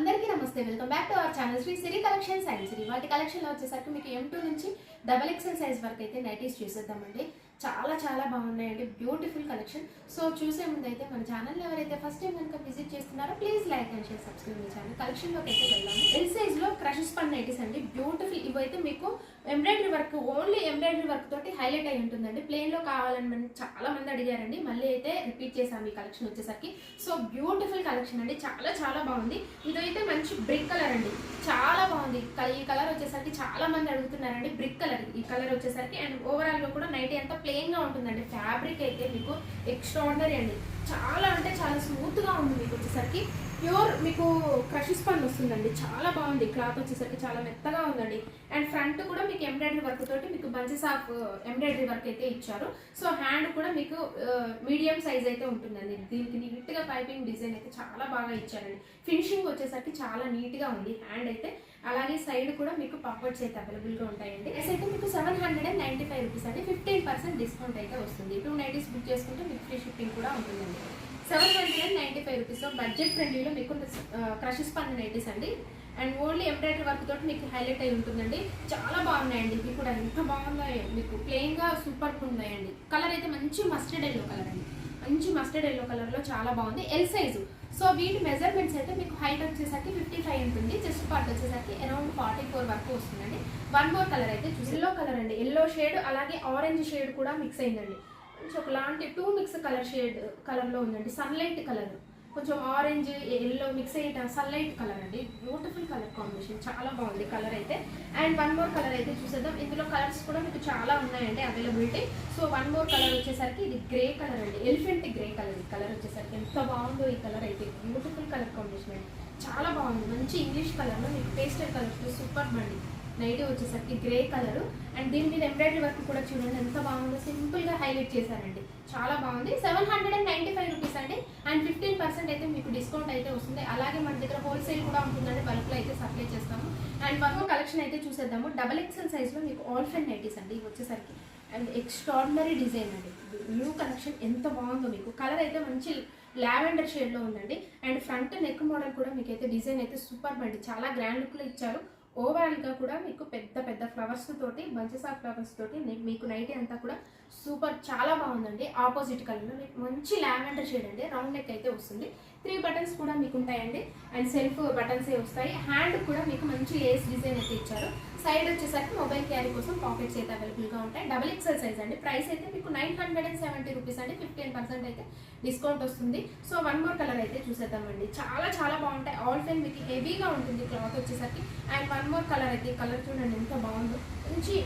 అందరికీ నమస్తే welcome back to our channel Sri Siri collections and Siri వాటి కలెక్షన్లో వచ్చేసరికి మీకు ఎం టూ నుంచి డబల్ ఎక్సెల్ సైజ్ వరకు అయితే నైటీస్ చూసేద్దామండి చాలా చాలా బాగున్నాయండి బ్యూటిఫుల్ కలెక్షన్ సో చూసే ముందైతే మన ఛానల్ ఎవరైతే ఫస్ట్ టైం కనుక విజిట్ చేస్తున్నారో please like and share subscribe చేయండి కలెక్షన్లోకి అయితే వెళ్ళాము ఎల్ సైజ్లో క్రషెస్ పన్ నైటీస్ అండి బ్యూటిఫుల్ ఇవైతే మీకు embroidery work only embroidery work తోటి హైలైట్ అయి ఉంటుందండి ప్లెయిన్లో కావాలని చాలా మంది అడిగారండి మళ్ళీ అయితే రిపీట్ చేసాము ఈ కలెక్షన్ వచ్చేసరికి సో బ్యూటిఫుల్ కలెక్షన్ అండి చాలా చాలా బాగుంది ఇదైతే మంచి బ్రిక్ కలర్ అండి చాలా బాగుంది ఈ కలర్ వచ్చేసరికి చాలా మంది అడుగుతున్నారండి బ్రిక్ కలర్ ఈ కలర్ వచ్చేసరికి అండ్ ఓవరాల్గా కూడా నైట్ ఎంత ప్లెయిన్గా ఉంటుందండి ఫ్యాబ్రిక్ అయితే మీకు ఎక్స్ట్రాడనరీ అండి చాలా అంటే వచ్చేసరికి ప్యూర్ మీకు క్రషిస్ పన్ను వస్తుందండి చాలా బాగుంది క్లాత్ వచ్చేసరికి చాలా మెత్తగా ఉందండి అండ్ ఫ్రంట్ కూడా మీకు ఎంబ్రాయిడరీ వర్క్ తోటి మీకు బంచెస్ ఆఫ్ ఎంబ్రాయిడరీ వర్క్ అయితే ఇచ్చారు సో హ్యాండ్ కూడా మీకు మీడియం సైజ్ అయితే ఉంటుందండి దీనికి నీట్గా పైపింగ్ డిజైన్ అయితే చాలా బాగా ఇచ్చారండి ఫినిషింగ్ వచ్చేసరికి చాలా నీట్గా ఉంది హ్యాండ్ అయితే అలాగే సైడ్ కూడా మీకు పప్పట్స్ అయితే అవైలబుల్గా ఉంటాయండి ఎస్ అయితే మీకు seven hundred and ninety five rupees అండి ఫిఫ్టీన్ పర్సెంట్ డిస్కౌంట్ అయితే వస్తుంది టూ నైటీస్ బుక్ చేసుకుంటే మీకు ఫ్రీ షిప్పింగ్ కూడా ఉంటుందండి seven twenty eight ninety five rupees budget ఫ్రెండ్లీలో మీకు క్రషెస్ పన్ను నైటీస్ అండి అండ్ ఓన్లీ ఎంబ్రాయిడరీ వర్క్ తోటి మీకు హైలైట్ అయి ఉంటుందండి చాలా బాగున్నాయండి మీకు కూడా ఎంత బాగున్నాయి మీకు ప్లెయిన్గా సూపర్గా ఉన్నాయండి కలర్ అయితే మంచి మస్టర్డ్ ఎల్లో కలర్ అండి మంచి మస్టర్డ్ ఎల్లో కలర్లో చాలా బాగుంది ఎల్ సైజు సో వీటి మెజర్మెంట్స్ అయితే మీకు హైట్ వచ్చేసరికి ఫిఫ్టీ ఫైవ్ ఉంటుంది జస్ట్ పార్ట్ వచ్చేసరికి అరౌండ్ ఫార్టీ ఫోర్ వరకు వస్తుందండి వన్ మోర్ కలర్ అయితే ఎల్లో కలర్ అండి ఎల్లో షేడ్ అలాగే ఆరెంజ్ షేడ్ కూడా మిక్స్ అయిందండి కొంచెం ఒకలాంటి టూ మిక్స్ కలర్ షేడ్ కలర్లో ఉందండి సన్లైట్ కలర్ కొంచెం ఆరెంజ్ ఎల్లో మిక్స్ అయ్యేట సన్లైట్ కలర్ అండి బ్యూటిఫుల్ కలర్ కాంబినేషన్ చాలా బాగుంది కలర్ అయితే అండ్ వన్ మోర్ కలర్ అయితే చూసేద్దాం ఇందులో కలర్స్ కూడా మీకు చాలా ఉన్నాయండి availability so one more colour వచ్చేసరికి ఇది గ్రే కలర్ అండి ఎలిఫెంట్ గ్రే కలర్ ఈ కలర్ వచ్చేసరికి ఎంత బాగుందో ఈ కలర్ అయితే బ్యూటిఫుల్ కలర్ కాంబినేషన్ అండి చాలా బాగుంది మంచి ఇంగ్లీష్ కలర్లో మీకు పేస్టర్ కలర్ సూపర్ బండి నైటీ వచ్చేసరికి గ్రే కలర్ అండ్ దీని మీద ఎంబ్రాయిడరీ వర్క్ కూడా చూడండి ఎంత బాగుందో సింపుల్గా హైలైట్ చేశారండి చాలా బాగుంది seven hundred and ninety five rupees అండి అండ్ ఫిఫ్టీన్ పర్సెంట్ అయితే మీకు డిస్కౌంట్ అయితే వస్తుంది అలాగే మన దగ్గర హోల్సేల్ కూడా ఉంటుందండి బల్క్లో అయితే సప్లై చేస్తాము అండ్ వర్క్ కలెక్షన్ అయితే చూసేద్దాము డబల్ ఎక్స్ఎల్ సైజ్లో మీకు ఆల్ ఫ్రెండ్ నైటీస్ అండి ఇవి వచ్చేసరికి అండ్ ఎక్స్ట్రాడినరీ డిజైన్ అండి బ్లూ కలెక్షన్ ఎంత బాగుందో మీకు కలర్ అయితే మంచి లావెండర్ షేడ్లో ఉందండి అండ్ ఫ్రంట్ నెక్ మోడల్ కూడా మీకు అయితే డిజైన్ అయితే సూపర్ అండి చాలా గ్రాండ్ లుక్లో ఇచ్చారు ఓవరాల్గా కూడా మీకు పెద్ద పెద్ద ఫ్లవర్స్ తోటి బంచెస్ ఫ్లవర్స్ తోటి మీకు నైట్ అంతా కూడా సూపర్ చాలా బాగుందండి ఆపోజిట్ కలర్లో మీకు మంచి ల్యావెండర్ షేడ్ అండి రౌండ్ నెక్ అయితే వస్తుంది త్రీ బటన్స్ కూడా మీకు ఉంటాయండి అండ్ సెల్ఫ్ బటన్సే వస్తాయి హ్యాండ్ కూడా మీకు మంచి లేస్ డిజైన్ అయితే ఇచ్చారు సైడ్ వచ్చేసరికి మొబైల్ క్యారీ కోసం పాకెట్స్ అయితే అవైలబుల్గా ఉంటాయి డబల్ ఎక్సెల్ సైజ్ అండి ప్రైస్ అయితే మీకు nine hundred and seventy rupees అండి ఫిఫ్టీన్ పర్సెంట్ అయితే డిస్కౌంట్ వస్తుంది సో వన్ మోర్ కలర్ అయితే చూసేద్దామండి చాలా చాలా బాగుంటాయి ఆల్ టైమ్ మీకు హెవీగా ఉంటుంది క్లాత్ వచ్చేసరికి అండ్ వన్ మోర్ కలర్ అయితే కలర్ చూడండి ఎంత బాగుందో మంచి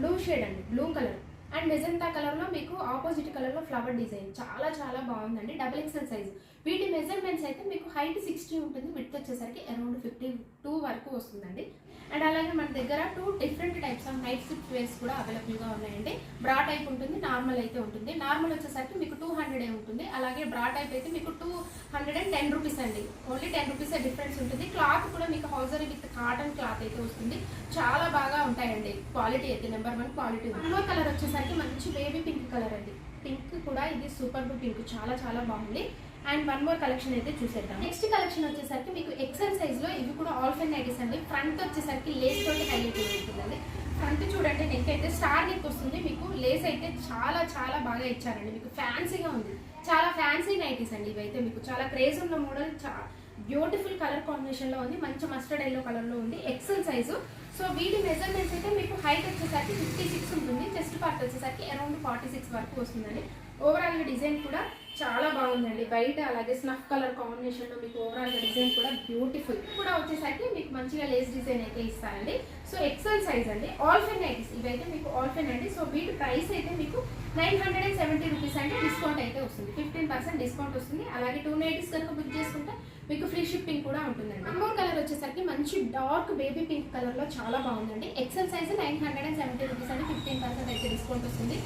బ్లూ షేడ్ అండి బ్లూ కలర్ అండ్ మెజెంటా కలర్లో మీకు ఆపోజిట్ కలర్లో ఫ్లవర్ డిజైన్ చాలా చాలా బాగుందండి డబుల్ ఎక్సెల్ సైజ్ వీటి మెజర్మెంట్స్ అయితే మీకు హైట్ సిక్స్టీ ఉంటుంది విత్ వచ్చేసరికి అరౌండ్ ఫిఫ్టీ టూ వరకు వస్తుందండి అండ్ అలాగే మన దగ్గర two different types of night shift wears కూడా అవైలబుల్గా ఉన్నాయండి బ్రా టైప్ ఉంటుంది నార్మల్ అయితే ఉంటుంది నార్మల్ వచ్చేసరికి మీకు టూ హండ్రెడ్ ఉంటుంది అలాగే బ్రా టైప్ అయితే మీకు two hundred and ten rupees అండి ఓన్లీ టెన్ రూపీసే డిఫరెన్స్ ఉంటుంది క్లాత్ కూడా మీకు హౌజరీ విత్ కాటన్ క్లాత్ అయితే వస్తుంది చాలా బాగా ఉంటాయండి క్వాలిటీ అయితే number one quality blue colour వచ్చేసరికి మంచి బేబీ పింక్ కలర్ అండి పింక్ కూడా ఇది సూపర్ పింక్ చాలా చాలా బాగుంది అండ్ వన్ మోర్ కలెక్షన్ అయితే చూసేద్దాం నెక్స్ట్ కలెక్షన్ వచ్చేసరికి మీకు ఎక్సెల్ లో ఇవి కూడా ఫైన్ నైటీస్ అండి ఫ్రంట్ వచ్చేసరికి లేస్ తోటి హైలైట్ అయిపోతుందండి ఫ్రంట్ చూడండి నెక్ అయితే స్టార్ నెక్ వస్తుంది మీకు లేస్ అయితే చాలా చాలా బాగా ఇచ్చారండి మీకు ఫ్యాన్సీగా ఉంది చాలా ఫ్యాన్సీ నైటీస్ అండి ఇవైతే మీకు చాలా క్రేజ్ ఉన్న మోడల్ చాలా బ్యూటిఫుల్ కలర్ కాంబినేషన్లో ఉంది మంచి మస్టర్డ్ ఎల్లో కలర్లో ఉంది ఎక్సెల్ సైజు సో వీటి మెజర్మెంట్స్ అయితే మీకు హైట్ వచ్చేసరికి ఫిఫ్టీ సిక్స్ ఉంటుంది చెస్ట్ పార్ట్ వచ్చేసరికి అరౌండ్ ఫార్టీ సిక్స్ వరకు వస్తుందండి ఓవరాల్ డిజైన్ కూడా చాలా బాగుందండి బయట అలాగే స్నఫ్ కలర్ కాంబినేషన్లో మీకు ఓవరాల్ డిజైన్ కూడా బ్యూటిఫుల్ కూడా వచ్చేసరికి మీకు మంచిగా లేస్ డిజైన్ అయితే ఇస్తారండి సో ఎక్సల్ సైజ్ అండి ఆల్ఫెన్ ఐటీస్ ఇవైతే మీకు ఆల్ఫెన్ అండి సో వీటి ప్రైస్ అయితే మీకు nine hundred and seventy rupees అంటే డిస్కౌంట్ అయితే వస్తుంది ఫిఫ్టీన్ పర్సెంట్ డిస్కౌంట్ వస్తుంది అలాగే టూ నైటీస్ కనుక బుక్ చేసుకుంటే మీకు ఫ్రీ షిప్పింగ్ కూడా ఉంటుందండి మూడు కలర్ వచ్చేసరికి మంచి డార్క్ బేబీ పింక్ కలర్లో చాలా బాగుందండి XL size nine hundred and seventy rupees అంటే ఫిఫ్టీన్ పర్సెంట్ అయితే డిస్కౌంట్ వస్తుంది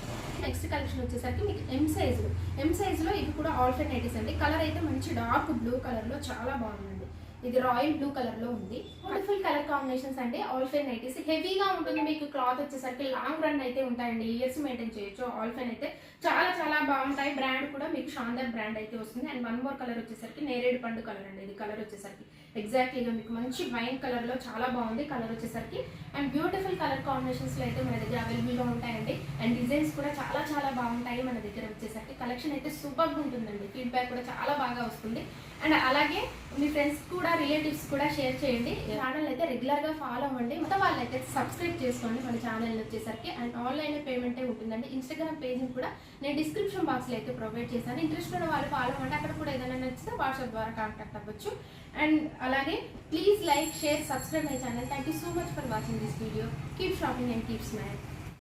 నెక్స్ట్ కలెక్షన్ వచ్చేసరికి మీకు ఎం సైజు ఎం సైజులో ఇవి కూడా ఆల్టర్నేటివ్స్ అండి కలర్ అయితే మంచి డార్క్ బ్లూ కలర్లో చాలా బాగుందండి ఇది రాయల్ బ్లూ కలర్ లో ఉంది బ్యూటిఫుల్ కలర్ కాంబినేషన్స్ అంటే ఆల్ఫైన్ నైటీస్ హెవీగా ఉంటుంది మీకు క్లాత్ వచ్చేసరికి లాంగ్ రన్ అయితే ఉంటాయండి ఇయర్స్ మెయింటైన్ చేయొచ్చు ఆల్ఫైన్ అయితే చాలా చాలా బాగుంటాయి బ్రాండ్ కూడా మీకు షాందర్ బ్రాండ్ అయితే వస్తుంది అండ్ వన్ మోర్ కలర్ వచ్చేసరికి నేరేడు పండు కలర్ అండి ఇది కలర్ వచ్చేసరికి ఎగ్జాక్ట్లీగా మీకు మంచి వైన్ కలర్లో చాలా బాగుంది కలర్ వచ్చేసరికి అండ్ బ్యూటిఫుల్ కలర్ కాంబినేషన్స్లో అయితే మన దగ్గర అవైలబుల్గా ఉంటాయండి అండ్ డిజైన్స్ కూడా చాలా చాలా బాగుంటాయి మన దగ్గర వచ్చేసరికి కలెక్షన్ అయితే సూపర్గా ఉంటుందండి ఫీడ్బ్యాక్ కూడా చాలా బాగా వస్తుంది అండ్ అలాగే మీ ఫ్రెండ్స్ కూడా రిలేటివ్స్ కూడా షేర్ చేయండి ఛానల్ అయితే రెగ్యులర్గా ఫాలో అవ్వండి మొత్తం వాళ్ళు అయితే సబ్స్క్రైబ్ చేసుకోండి మన ఛానల్ వచ్చేసరికి అండ్ ఆన్లైన్ పేమెంటే ఉంటుందండి ఇన్స్టాగ్రామ్ పేజ్ని కూడా నేను డిస్క్రిప్షన్ బాక్స్లో అయితే ప్రొవైడ్ చేశాను ఇంట్రెస్ట్ ఉన్న వాళ్ళు ఫాలో అవ్వండి అక్కడ కూడా ఏదైనా నచ్చితే వాట్సాప్ ద్వారా కాంటాక్ట్ అవ్వచ్చు and Please like, share, subscribe my channel. Thank you so much for watching this video. Keep shopping and keep smiling.